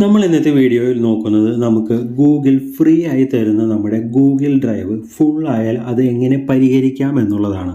നമ്മൾ ഇന്നത്തെ വീഡിയോയിൽ നോക്കുന്നത് നമുക്ക് ഗൂഗിൾ ഫ്രീ ആയി തരുന്ന നമ്മുടെ ഗൂഗിൾ ഡ്രൈവ് ഫുൾ ആയാൽ അത് എങ്ങനെ പരിഹരിക്കാം എന്നുള്ളതാണ്.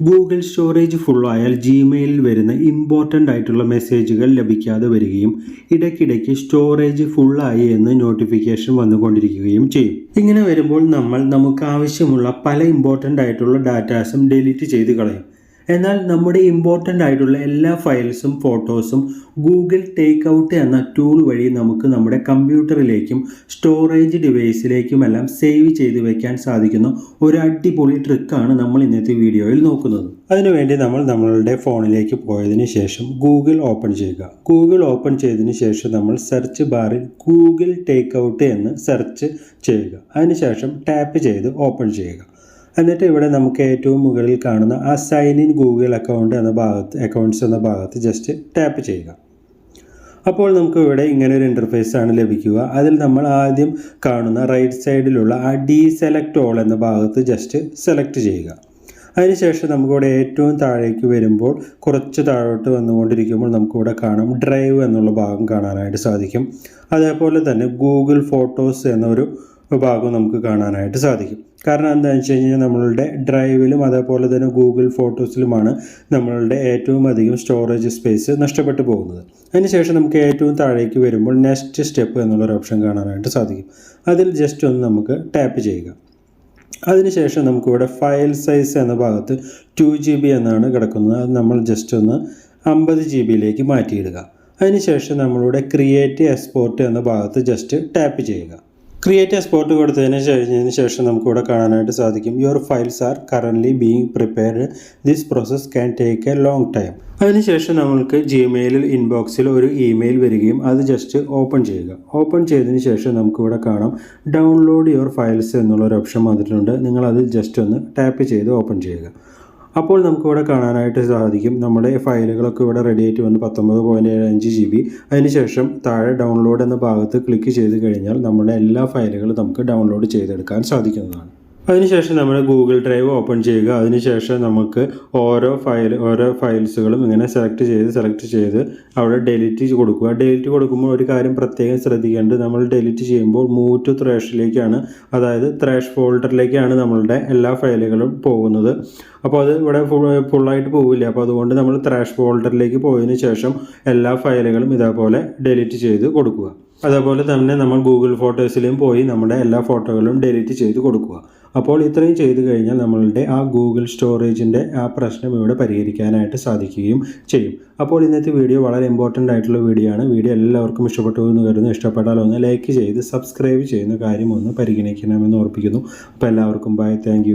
ഗൂഗിൾ സ്റ്റോറേജ് ഫുൾ ആയാൽ ജിമെയിലിൽ വരുന്ന ഇമ്പോർട്ടന്റ് ആയിട്ടുള്ള മെസ്സേജുകൾ ലഭിക്കാതെ വരികയും ഇടയ്ക്കിടയ്ക്ക് സ്റ്റോറേജ് ഫുൾ ആയി എന്ന് നോട്ടിഫിക്കേഷൻ വന്നുകൊണ്ടിരിക്കുകയും ചെയ്യും. ഇങ്ങനെ വരുമ്പോൾ നമ്മൾ നമുക്ക് ആവശ്യമുള്ള പല ഇമ്പോർട്ടന്റ് ആയിട്ടുള്ള ഡാറ്റാസും ഡിലീറ്റ് ചെയ്ത് കളയും. എന്നാൽ നമ്മുടെ ഇമ്പോർട്ടന്റ് ആയിട്ടുള്ള എല്ലാ ഫയൽസും ഫോട്ടോസും ഗൂഗിൾ ടേക്ക് ഔട്ട് എന്ന ടൂൾ വഴി നമുക്ക് നമ്മുടെ കമ്പ്യൂട്ടറിലേക്കും സ്റ്റോറേജ് ഡിവൈസിലേക്കും എല്ലാം സേവ് ചെയ്ത് വെക്കാൻ സാധിക്കുന്ന ഒരു അടിപൊളി ട്രിക്കാണ് നമ്മൾ ഇന്നത്തെ വീഡിയോയിൽ നോക്കുന്നത്. അതിനുവേണ്ടി നമ്മൾ നമ്മളുടെ ഫോണിലേക്ക് പോയതിന് ശേഷം ഗൂഗിൾ ഓപ്പൺ ചെയ്യുക. ഗൂഗിൾ ഓപ്പൺ ചെയ്തതിന് ശേഷം നമ്മൾ സെർച്ച് ബാറിൽ ഗൂഗിൾ ടേക്ക് ഔട്ട് എന്ന് സെർച്ച് ചെയ്യുക. അതിനുശേഷം ടാപ്പ് ചെയ്ത് ഓപ്പൺ ചെയ്യുക. എന്നിട്ട് ഇവിടെ നമുക്ക് ഏറ്റവും മുകളിൽ കാണുന്ന ആ സൈൻ ഇൻ ഗൂഗിൾ അക്കൗണ്ട് എന്ന ഭാഗത്ത് അക്കൗണ്ട്സ് എന്ന ഭാഗത്ത് ജസ്റ്റ് ടാപ്പ് ചെയ്യുക. അപ്പോൾ നമുക്ക് ഇവിടെ ഇങ്ങനെ ഒരു ഇന്റർഫേസ് ആണ് ലഭിക്കുക. അതിൽ നമ്മൾ ആദ്യം കാണുന്ന റൈറ്റ് സൈഡിലുള്ള ആ ഡി സെലക്ട് ഓൾ എന്ന ഭാഗത്ത് ജസ്റ്റ് സെലക്ട് ചെയ്യുക. അതിനുശേഷം നമുക്കിവിടെ ഏറ്റവും താഴേക്ക് വരുമ്പോൾ കുറച്ച് താഴോട്ട് വന്നുകൊണ്ടിരിക്കുമ്പോൾ നമുക്കിവിടെ കാണാം ഡ്രൈവ് എന്നുള്ള ഭാഗം കാണാനായിട്ട് സാധിക്കും. അതേപോലെ തന്നെ ഗൂഗിൾ ഫോട്ടോസ് എന്നൊരു ഭാഗം നമുക്ക് കാണാനായിട്ട് സാധിക്കും. കാരണം എന്താണെന്ന് വെച്ച് കഴിഞ്ഞാൽ നമ്മളുടെ ഡ്രൈവിലും അതേപോലെ തന്നെ ഗൂഗിൾ ഫോട്ടോസിലുമാണ് നമ്മളുടെ ഏറ്റവും അധികം സ്റ്റോറേജ് സ്പേസ് നഷ്ടപ്പെട്ടു പോകുന്നത്. അതിനുശേഷം നമുക്ക് ഏറ്റവും താഴേക്ക് വരുമ്പോൾ നെക്സ്റ്റ് സ്റ്റെപ്പ് എന്നുള്ളൊരു ഓപ്ഷൻ കാണാനായിട്ട് സാധിക്കും. അതിൽ ജസ്റ്റ് ഒന്ന് നമുക്ക് ടാപ്പ് ചെയ്യുക. അതിനുശേഷം നമുക്കിവിടെ ഫയൽ സൈസ് എന്ന ഭാഗത്ത് ടു ജി ബി എന്നാണ് കിടക്കുന്നത്. അത് നമ്മൾ ജസ്റ്റ് ഒന്ന് അമ്പത് ജി ബിയിലേക്ക് മാറ്റിയിടുക. അതിനുശേഷം നമ്മളുടെ ക്രിയേറ്റ് എക്സ്പോർട്ട് എന്ന ഭാഗത്ത് ജസ്റ്റ് ടാപ്പ് ചെയ്യുക. ക്രിയേറ്റ് എക്സ്പോർട്ട് കൊടുത്തതിന് കഴിഞ്ഞതിന് ശേഷം നമുക്കിവിടെ കാണാനായിട്ട് സാധിക്കും. Your files are currently being prepared this process can take a long time അതിനുശേഷം നമ്മൾക്ക് ജിമെയിലിൽ ഇൻബോക്സിൽ ഒരു ഇമെയിൽ വരികയും അത് ജസ്റ്റ് ഓപ്പൺ ചെയ്യുക. ഓപ്പൺ ചെയ്തതിന് ശേഷം നമുക്കിവിടെ കാണാം. ഡൗൺലോഡ് യുവർ ഫയൽസ് എന്നുള്ളൊരു ഓപ്ഷൻ വന്നിട്ടുണ്ട്. നിങ്ങളത് ജസ്റ്റ് ഒന്ന് ടാപ്പ് ചെയ്ത് ഓപ്പൺ ചെയ്യുക. അപ്പോൾ നമുക്കിവിടെ കാണാനായിട്ട് സാധിക്കും. നമ്മുടെ ഫയലുകളൊക്കെ ഇവിടെ റെഡി ആയിട്ട് വന്ന്. പത്തൊമ്പത് പോയിന്റ് ഏഴ് അഞ്ച് ജി ബി അതിനുശേഷം താഴെ ഡൗൺലോഡ് എന്ന ഭാഗത്ത് ക്ലിക്ക് ചെയ്ത് കഴിഞ്ഞാൽ നമ്മുടെ എല്ലാ ഫയലുകളും നമുക്ക് ഡൗൺലോഡ് ചെയ്തെടുക്കാൻ സാധിക്കുന്നതാണ്. അതിനുശേഷം നമ്മൾ ഗൂഗിൾ ഡ്രൈവ് ഓപ്പൺ ചെയ്യുക. അതിനുശേഷം നമുക്ക് ഓരോ ഫയൽ ഓരോ ഫയൽസുകളും ഇങ്ങനെ സെലക്ട് ചെയ്ത് സെലക്ട് ചെയ്ത് അവിടെ ഡെലിറ്റ് കൊടുക്കുക. ഡെലിറ്റ് കൊടുക്കുമ്പോൾ ഒരു കാര്യം പ്രത്യേകം ശ്രദ്ധിക്കേണ്ടത് നമ്മൾ ഡെലിറ്റ് ചെയ്യുമ്പോൾ മൂവ് ടു ത്രേഷിലേക്കാണ് അതായത് ത്രേഷ് ഫോൾഡറിലേക്കാണ് നമ്മളുടെ എല്ലാ ഫയലുകളും പോകുന്നത്. അപ്പോൾ അത് ഇവിടെ ഫുൾ ഫുള്ളായിട്ട് പോവില്ല. അപ്പോൾ അതുകൊണ്ട് നമ്മൾ ത്രേഷ് ഫോൾഡറിലേക്ക് പോയതിന് ശേഷം എല്ലാ ഫയലുകളും ഇതേപോലെ ഡെലിറ്റ് ചെയ്ത് കൊടുക്കുക. അതേപോലെ തന്നെ നമ്മൾ ഗൂഗിൾ ഫോട്ടോസിലും പോയി നമ്മുടെ എല്ലാ ഫോട്ടോകളും ഡെലിറ്റ് ചെയ്ത് കൊടുക്കുക. അപ്പോൾ ഇത്രയും ചെയ്തു കഴിഞ്ഞാൽ നമ്മളുടെ ആ ഗൂഗിൾ സ്റ്റോറേജിന്റെ ആ പ്രശ്നം ഇവിടെ പരിഹരിക്കാനായിട്ട് സാധിക്കുകയും ചെയ്യും. അപ്പോൾ ഇന്നത്തെ വീഡിയോ വളരെ ഇമ്പോർട്ടന്റ് ആയിട്ടുള്ള വീഡിയോ ആണ്. വീഡിയോ എല്ലാവർക്കും ഇഷ്ടപ്പെട്ടു എന്ന് കരുതുന്നു. ഇഷ്ടപ്പെട്ടാൽ ഒന്ന് ലൈക്ക് ചെയ്ത് സബ്സ്ക്രൈബ് ചെയ്യുന്ന കാര്യം ഒന്ന് പരിഗണിക്കണമെന്ന് ഓർപ്പിക്കുന്നു. അപ്പോൾ എല്ലാവർക്കും ബൈ താങ്ക്